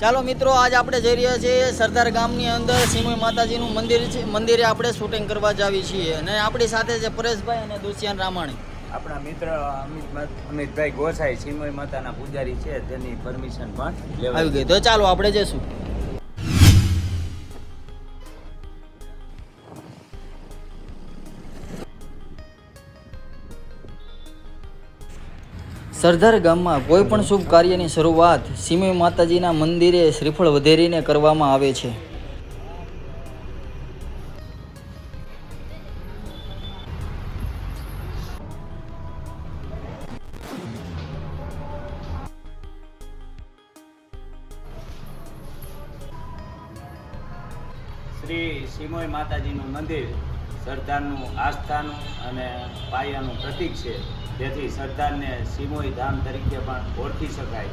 ચાલો મિત્રો આજ આપણે જઈ રહ્યા છીએ સરદાર ગામની અંદર સિમય માતાજીનું મંદિર છે. મંદિરે આપણે શૂટિંગ કરવા જાવી છીએ. અને આપણી સાથે છે પરેશભાઈ અને દુષ્યાન રામાણી. આપણા મિત્ર અમિત અમિતભાઈ ગોસાઈ સિમય માતાના પૂજારી છે. તેની પરમિશન પણ લેવા આવી ગઈ. તો ચાલો આપણે જઈશું. સરદાર ગામમાં કોઈ પણ શુભ કાર્યની શરૂઆત સિમય માતાજીના મંદિરે શ્રીફળ વધેરીને કરવામાં આવે છે. શ્રી સિમોઈ માતાજીનું મંદિર સરદારનું આસ્થાનું અને પાયાનું પ્રતીક છે. તેથી સરદારને સિમોઈ ધામ તરીકે પણ ઓળખી શકાય.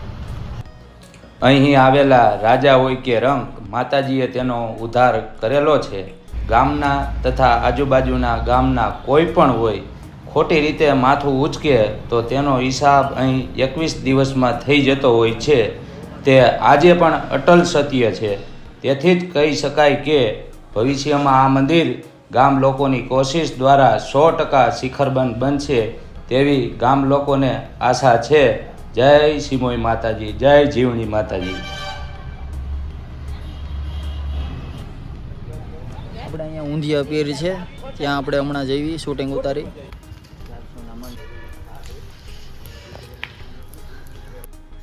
અહીં આવેલા રાજા હોય કે રંક, માતાજીએ તેનો ઉદ્ધાર કરેલો છે. ગામના તથા આજુબાજુના ગામના કોઈ પણ હોય, ખોટી રીતે માથું ઉચકે તો તેનો હિસાબ અહીં એકવીસ દિવસમાં થઈ જતો હોય છે. તે આજે પણ અટલ સત્ય છે. તેથી જ કહી શકાય કે ભવિષ્યમાં આ મંદિર ગામ લોકોની કોશિશ દ્વારા સો ટકા શિખરબંધ બનશે. તેવી ગામ લોકોને આશા છે. જય સિમોઈ માતાજી જય જીવણી માતાજી. આપણે અહીંયા ઊંધિયા પીર છે. ત્યાં આપણે હમણાં જઈએ શૂટિંગ ઉતારી.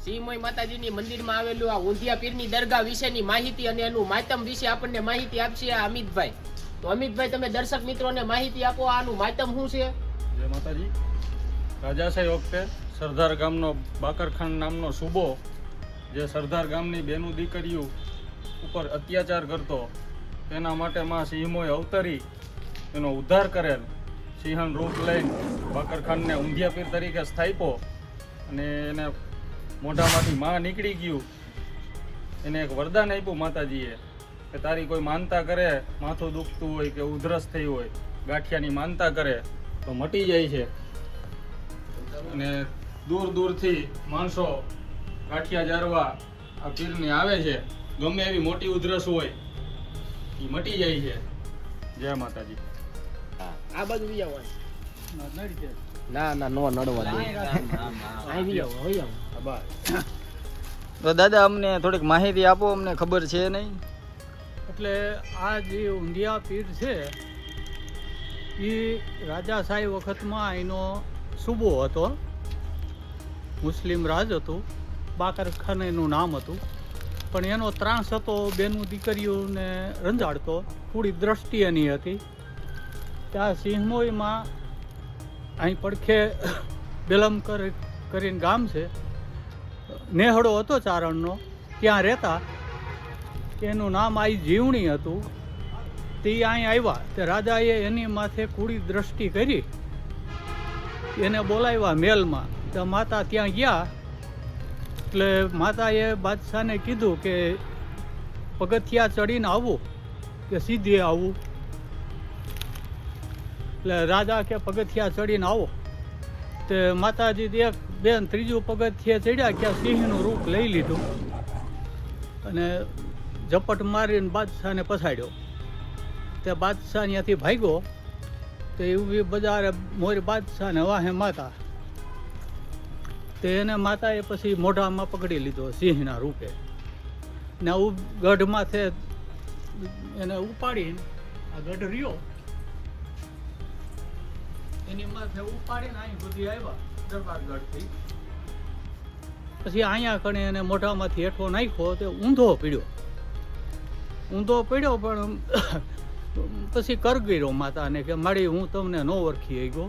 સિંહમય માતાજીની મંદિરમાં આવેલું આ ઊંધિયા પીરની દરગાહ વિશેની માહિતી અને એનું માતમ વિશે આપણને માહિતી આપશે આ અમિતભાઈ. તો અમિતભાઈ તમે દર્શક મિત્રોને માહિતી આપો આનું માતમ શું છે? માતાજી. રાજાશાહી વખતે સરદાર ગામનો બાકરખાન નામનો સુબો, જે સરદાર ગામની બેનું દીકરીઓ ઉપર અત્યાચાર કરતો, તેના માટે માં સિંહોએ અવતરી, એનો ઉદ્ધાર કરેલ. સિંહણ રૂપ લઈને બાકરખાનને ઊંધિયાપીર તરીકે સ્થાપ્યો અને એને મોઢામાંથી માં નીકળી ગયું. એને એક વરદાન આપ્યું માતાજીએ, કે તારી કોઈ માનતા કરે, માથું દુખતું હોય કે ઉધરસ થઈ હોય, ગાંઠિયાની માનતા કરે. તો મટી જાય છે. અને દૂર દૂરથી માણસો કાઠિયા જારવા આ પીરને આવે છે. ગમે એવી મોટી ઉધરસ હોય એ મટી જાય છે. જય માતાજી. આ બાજુ બી આવો. ના ના નો નડવા દે. તો દાદા અમને થોડીક માહિતી આપો અમને ખબર છે નહીં? એટલે આ જે ઊંધિયા પીર છે એ રાજાશાહી વખતમાં એનો સુબો હતો. મુસ્લિમ રાજ હતું. બાકર ખાન એનું નામ હતું. પણ એનો ત્રાસ હતો, બેનું દીકરીઓને રંજાડતો. થોડી દ્રષ્ટિ એની હતી. ત્યાં સિંહમોઈમાં અહીં પડખે બેલમકર કરીને ગામ છે. નેહડો હતો ચારણનો. ત્યાં રહેતા. એનું નામ આઈ જીવણી હતું. તે અહીં આવ્યા તે રાજાએ એની માથે કુડી દ્રષ્ટિ કરી. એને બોલાવ્યા મેલમાં. તો માતા ત્યાં ગયા. એટલે માતાએ બાદશાહને કીધું કે પગથિયા ચડીને આવું કે સીધે આવું. એટલે રાજા કે પગથિયા ચડીને આવો. તે માતાજી એક, બેન ત્રીજું પગથિયે ચડ્યા કે સિંહનું રૂપ લઈ લીધું. અને ઝપટ મારીને બાદશાહને પછાડ્યો. તે બાદશાહ ત્યાંથી ભાગ્યો તો એવું બજારે મોર બાદશાહને વાહે માતા. તે એને માતાએ પછી મોઢામાં પકડી લીધો સિંહના રૂપે. ને આવું ગઢ માથે એને ઉપાડીને આ ગઢ રહ્યો. એની માથે ઉપાડીને અહીં સુધી આવ્યા દરબારગઢથી પછી અહીંયા કણે એને મોઢામાંથી હેઠો નાખ્યો, તે ઊંધો પીડ્યો. ઊંધો પડ્યો પણ પછી કરગીરો માતાને કે મારી હું તમને ન ઓળખી ગયો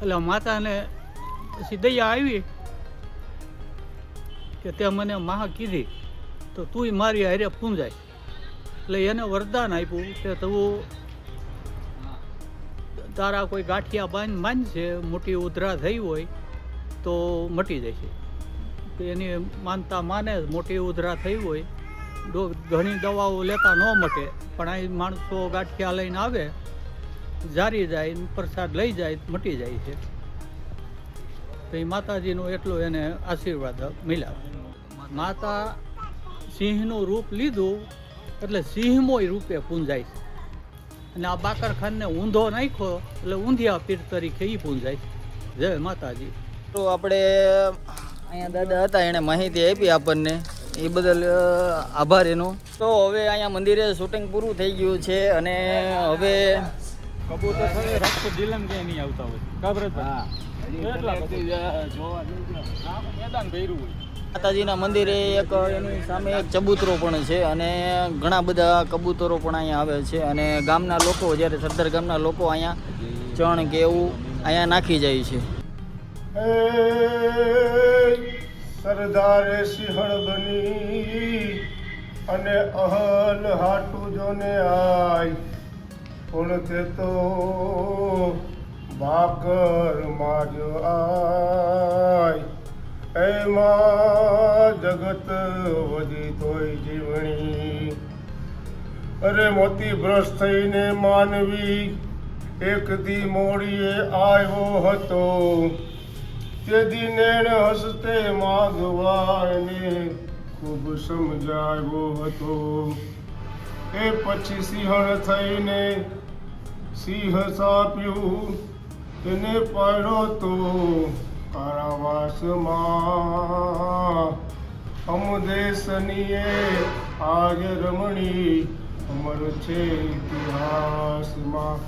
એટલે માતાને પછી દયા આવી કે તે મને માં કીધી, તો તુંય મારી હારે પૂંજાય. એટલે એને વરદાન આપ્યું કે તું તારા કોઈ ગાંઠિયા બાંધ બાંધશે મોટી ઉધરા થઈ હોય તો મટી જશે. એની માનતા માને મોટી ઉધરા થઈ હોય ઘણી દવાઓ લેતા ન મટે, પણ અહીં માણસો ગાંઠિયા લઈને આવે, જારી જાય પ્રસાદ લઈ જાય મટી જાય છે. તો એ માતાજીનો એટલો એને આશીર્વાદ મળ્યા. માતા સિંહનું રૂપ લીધું, એટલે સિંહમોય રૂપે પૂંજાય છે. અને આ બાકરખાનને ઊંધો નાખ્યો, એટલે ઊંધિયા પીર તરીકે એ પૂંજાય જય માતાજી. તો આપણે અહીંયા દાદા હતા એણે માહિતી આપી આપણને. એ બદલ આભાર એનો. તો હવે અહીંયા મંદિરે શૂટિંગ પૂરું થઈ ગયું છે અને હવે માતાજીના મંદિરે એક એની સામે એક ચબૂતરો પણ છે અને ઘણા બધા કબૂતરો પણ અહીંયા આવે છે અને ગામના લોકો જ્યારે સરદાર ગામના લોકો અહીંયા ચણ કે એવું અહીંયા નાખી જાય છે. સરદારે સિંહણ બની અને અહલ હાટુ જોને આય પણ તે તો ભાકર માજ આય એમાં જગત વધી તોય જીવણી. અરે મોતી ભ્રષ્ટ થઈને માનવી, એક દી મોડીએ આવ્યો હતો. તે નેણ હસતે માધવાને ખૂબ સમજાવ્યો હતો એ પછી સિંહણ થઈને સિંહ સાપ્યું તેને પાડ્યો તો કારાવાસમાં અમદેશનીએ આજ રમણી અમર છે ઇતિહાસમાં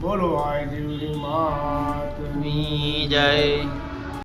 બોલો આય માતની જય